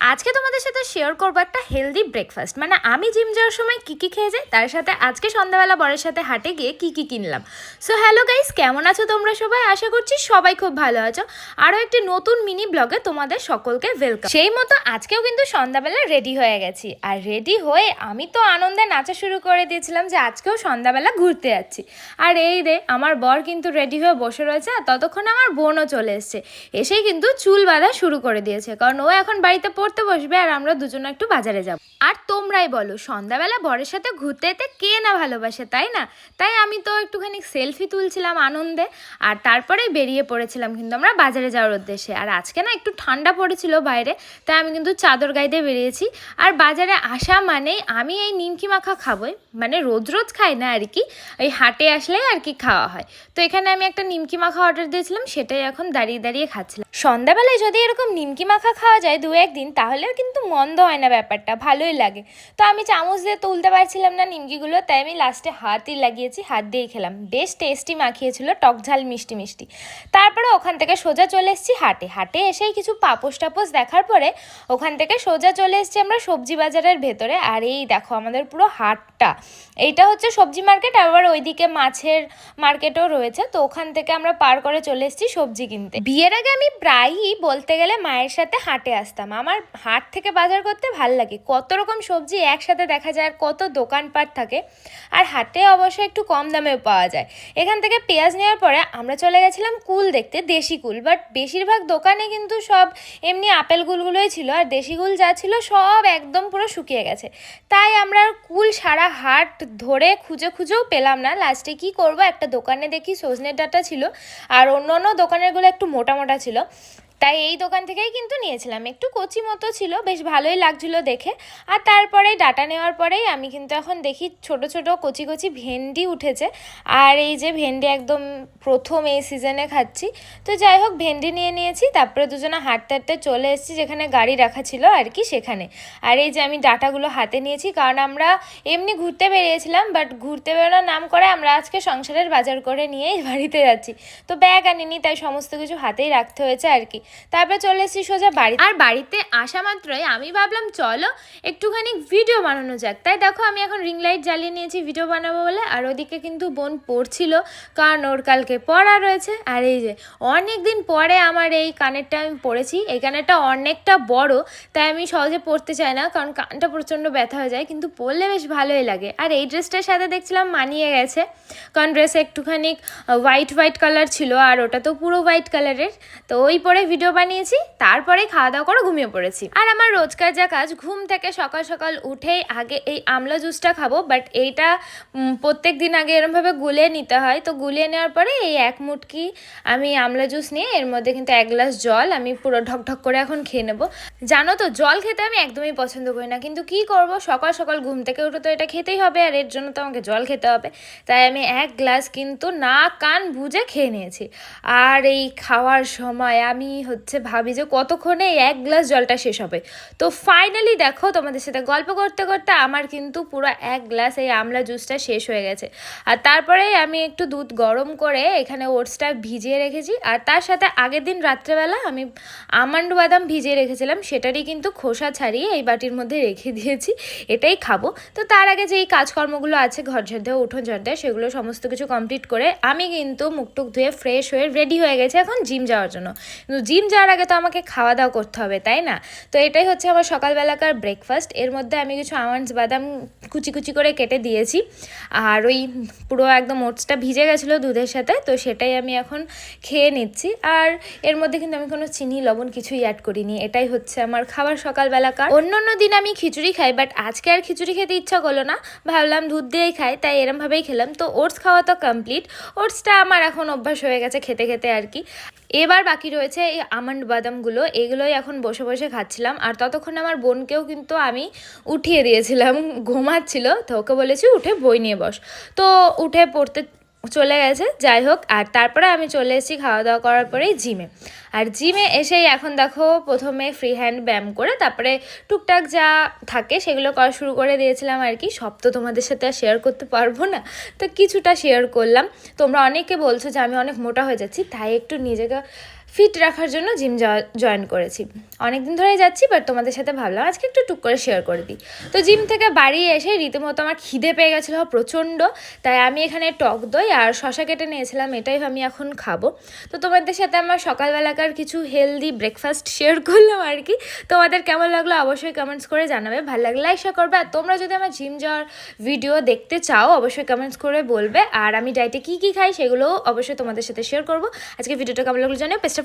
আজকে তোমাদের সাথে শেয়ার করব একটা হেলদি ব্রেকফাস্ট মানে আমি জিম যাওয়ার সময় কী কী খেয়ে যাই, তার সাথে আজকে সন্ধ্যাবেলা বরের সাথে হাটে গিয়ে কী কী কিনলাম। সো হ্যালো গাইস কেমন আছো তোমরা সবাই? আশা করছি সবাই খুব ভালো আছো। আরও একটি নতুন মিনি ব্লগে তোমাদের সকলকে ওয়েলকাম সেই মতো আজকেও কিন্তু সন্ধ্যাবেলা রেডি হয়ে গেছি। আর রেডি হয়ে আমি তো আনন্দে নাচা শুরু করে দিয়েছিলাম যে আজকেও সন্ধ্যাবেলা ঘুরতে যাচ্ছি। আর এই রে, আমার বর কিন্তু রেডি হয়ে বসে রয়েছে আর ততক্ষণ আমার বোনও চলে এসছে। এসেই কিন্তু চুল বাঁধা শুরু করে দিয়েছে। কারণ ও এখন বাড়িতে পড়তে বসবে আর আমরা দুজনে একটু বাজারে যাব। আর তোমরাই বলো, সন্ধ্যাবেলা বরের সাথে ঘুরতে যেতে কে না ভালোবাসে, তাই না? তাই আমি তো একটুখানি সেলফি তুলছিলাম আনন্দে আর তারপরেই বেরিয়ে পড়েছিলাম কিন্তু আমরা বাজারে যাওয়ার উদ্দেশ্যে। আর আজকে না একটু ঠান্ডা পড়েছিল বাইরে, তাই আমি কিন্তু চাদর গাইতে বেরিয়েছি। আর বাজারে আসা মানেই আমি এই নিমকি মাখা খাবোই মানে রোজ রোজ খাই না আর কি, এই হাটে আসলেই আর কি খাওয়া হয়। তো এখানে আমি একটা নিমকি মাখা অর্ডার দিয়েছিলাম, সেটাই এখন দাঁড়িয়ে দাঁড়িয়ে খাচ্ছিলাম। সন্ধ্যাবেলায় যদি এরকম নিমকি মাখা খাওয়া যায় দু একদিন তাহলেও কিন্তু মন্দ হয় না ব্যাপারটা, ভালোই লাগে। তো আমি চামচ দিয়ে তুলতে পারছিলাম না নিমকিগুলো, তাই আমি লাস্টে হাতই লাগিয়েছি, হাত দিয়েই খেলাম। বেশ টেস্টি মাখিয়েছিল, টক ঝাল, মিষ্টি মিষ্টি। তারপরে ওখান থেকে সোজা চলে এসেছি হাটে। হাটে এসেই কিছু পাপোশ টাপোস দেখার পরে ওখান থেকে সোজা চলে এসেছি আমরা সবজি বাজারের ভেতরে। আর এই দেখো আমাদের পুরো হাটটা। এইটা হচ্ছে সবজি মার্কেট, আবার ওইদিকে মাছের মার্কেটও রয়েছে। তো ওখান থেকে আমরা পার করে চলে এসেছি সবজি কিনতে। বিয়ের আগে আমি প্রায়ই বলতে গেলে মায়ের সাথে হাটে আসতাম। আমার হাট থেকে বাজার করতে ভালো লাগে। কত রকম সবজি একসাথে দেখা যায় আর কত দোকানপাট থাকে। আর হাটে অবশ্যই একটু কম দামেও পাওয়া যায়। এখান থেকে পেঁয়াজ নেওয়ার পরে আমরা চলে গেছিলাম কুল দেখতে, দেশি কুল। বাট বেশিরভাগ দোকানে কিন্তু সব এমনি আপেল কুলগুলোই ছিল আর দেশি কুল যা ছিল সব একদম পুরো শুকিয়ে গেছে। তাই আমরা কুল সারা হাট ধরে খুঁজে খুঁজেও পেলাম না। লাস্টে কি করব? একটা দোকানে দেখি সজনে ডাটা ছিল। আর অন্য অন্য দোকানেরগুলো একটু মোটা মোটা ছিল। তাই এই দোকান থেকেই কিন্তু নিয়েছিলাম। একটু কচি মতো ছিল, বেশ ভালোই লাগছিল দেখে। আর তারপরে ডাটা নেওয়ার পরেই আমি কিন্তু এখন দেখি ছোট ছোট কচি কচি ভেন্ডি উঠেছে। আর এই যে ভেন্ডি একদম প্রথম এই সিজনে খাচ্ছি। তো যাই হোক, ভেন্ডি নিয়ে নিয়েছি, তারপরে দুজনে হাঁটতে হাঁটতে চলে এসেছি, যেখানে গাড়ি রাখা ছিল আর কি সেখানে। আর এই যে আমি ডাটাগুলো হাতে নিয়েছি, কারণ আমরা এমনি ঘুরতে বেরিয়েছিলাম বাট ঘুরতে বেরোনোর নাম করে আমরা আজকে সংসারের বাজার করে নিয়েই বাড়িতে যাচ্ছি। তো ব্যাগ আনিনি, তাই সমস্ত কিছু হাতেই রাখতে হয়েছে আর কি। তারপরে চলে এসেছি সোজা বাড়ি আর বাড়িতে আসা মাত্রই আমি ভাবলাম, চলো একটুখানি ভিডিও বানানো যাক। তাই দেখো, আমি এখন রিং লাইট জ্বালিয়ে নিয়েছি ভিডিও বানাবো বলে। আর ওদিকে কিন্তু বোন পড়ছিল, কারণ ওর কালকে পড়া রয়েছে। আর এই যে অনেক দিন পরে আমার এই কানেরটা আমি পড়েছি। এই কানেরটা অনেকটা বড়, তাই আমি সহজে পড়তে চাই না, কারণ কানটা প্রচণ্ড ব্যথা হয়ে যায়। কিন্তু পরলে বেশ ভালোই লাগে। আর এই ড্রেসটার সাথে দেখছিলাম, মানিয়ে গেছে। কারণ ড্রেসে একটুখানি হোয়াইট হোয়াইট কালার ছিল, আর ওটা তো পুরো হোয়াইট কালারের তো ওই পরে ভিডিও বানিয়েছি তারপরে খাওয়া দাওয়া করে ঘুমিয়ে পড়েছি। আর আমার রোজকার যা কাজ, ঘুম থেকে সকাল সকাল উঠেই আগে এই আমলা জুসটা খাব বাট এইটা প্রত্যেক দিন আগে এরমভাবে গুলিয়ে নিতে হয়। তো গুলিয়ে নেওয়ার পরে এই এক মুটকি আমি আমলা জুস নিয়ে, এর মধ্যে কিন্তু এক গ্লাস জল আমি পুরো ঢকঢক করে এখন খেয়ে নেব। জানো তো, জল খেতে আমি একদমই পছন্দ করি না, কিন্তু কি করব? সকাল সকাল ঘুম থেকে উঠে তো এটা খেতেই হবে, আর এর জন্য তো আমাকে জল খেতে হবে। তাই আমি এক গ্লাস কিন্তু না কান বুঝে খেয়ে নিয়েছি। আর এই খাওয়ার সময় আমি হচ্ছে ভাবি যে কতক্ষণে এক গ্লাস জলটা শেষ হবে। তো ফাইনালি দেখো তোমাদের সাথে গল্প করতে করতে আমার কিন্তু পুরো এক গ্লাস এই আমলা জুসটা শেষ হয়ে গেছে। আর তারপরে আমি একটু দুধ গরম করে এখানে ওটসটা ভিজিয়ে রেখেছি। আর তার সাথে আগের দিন রাত্রেবেলা আমি আমন্ড বাদাম ভিজিয়ে রেখেছিলাম, সেটারই কিন্তু খোসা ছাড়িয়ে এই বাটির মধ্যে রেখে দিয়েছি, এটাই খাব। তো তার আগে যে এই কাজকর্মগুলো আছে, ঘর ঝাড় দেওয়া উঠোন ঝাড় সেগুলো সমস্ত কিছু কমপ্লিট করে আমি কিন্তু মুখটুক ধুয়ে ফ্রেশ হয়ে রেডি হয়ে গেছি এখন জিম যাওয়ার জন্য। কিন্তু জিম যাওয়ার আগে তো আমাকে খাওয়া দাওয়া করতে হবে, তাই না? তো এটাই হচ্ছে আমার সকালবেলাকার ব্রেকফাস্ট এর মধ্যে আমি কিছু আমন্ডস বাদাম কুচি কুচি করে কেটে দিয়েছি। আর ওই পুরো একদম ওটসটা ভিজে গেছিল দুধের সাথে, তো সেটাই আমি এখন খেয়ে নিচ্ছি। আর এর মধ্যে কিন্তু আমি কোনো চিনি, লবণ কিছুই অ্যাড করিনি। এটাই হচ্ছে আমার খাবার সকালবেলাকার। অন্য অন্য দিন আমি খিচুড়ি খাই বাট আজকে আর খিচুড়ি খেতে ইচ্ছা করল না। ভাবলাম দুধ দিয়েই খাই, তাই এরমভাবেই খেলাম। তো ওটস খাওয়া তো কমপ্লিট ওটসটা আমার এখন অভ্যাস হয়ে গেছে খেতে খেতে আর কি। এবার বাকি রয়েছে এই আমন্ড বাদামগুলো, এগুলোই এখন বসে বসে খাচ্ছিলাম। আর ততক্ষণ আমার বোনকেও কিন্তু আমি উঠিয়ে দিয়েছিলাম, ঘুমাচ্ছিল। তো ওকে বলেছি, উঠে বই নিয়ে বস। তো উঠে পড়তে চলে গেছে, যাই হোক। আর তারপরে আমি চলে এসেছি খাওয়া দাওয়া করার পরেই জিমে। আর জিমে এসেই এখন দেখো, প্রথমে ফ্রি হ্যান্ড ব্যায়াম করে, তারপরে টুকটাক যা থাকে সেগুলো করা শুরু করে দিয়েছিলাম আর কি। সব তো তোমাদের সাথে আর শেয়ার করতে পারব না। তো কিছুটা শেয়ার করলাম। তোমরা অনেকে বলছো যে আমি অনেক মোটা হয়ে যাচ্ছি, তাই একটু নিজেকে ফিট রাখার জন্য জিম জয়েন করেছি। অনেক দিন ধরেই যাচ্ছি বাট তোমাদের সাথে ভাবলাম আজকে একটু টুক করে শেয়ার করে দিই। তো জিম থেকে বাড়ি এসে রীতিমতো আমার খিদে পেয়ে গেছিল প্রচণ্ড, তাই আমি এখানে টক দই আর শশা কেটে নিয়েছিলাম, এটাই আমি এখন খাব। তো তোমাদের সাথে আমার সকালবেলাকার কিছু হেলদি ব্রেকফাস্ট শেয়ার করলাম আর কি। তোমাদের কেমন লাগল অবশ্যই কমেন্টস করে জানাবে। ভালো লাগলে লাইক শেয়ার করবে। আর তোমরা যদি আমার জিম যাওয়ার ভিডিও দেখতে চাও, অবশ্যই কমেন্টস করে বলবে। আর আমি ডায়েটে কী কী খাই সেগুলোও অবশ্যই তোমাদের সাথে শেয়ার করব। আজকে ভিডিওটা কেমন লাগল জানিও। পেস্ট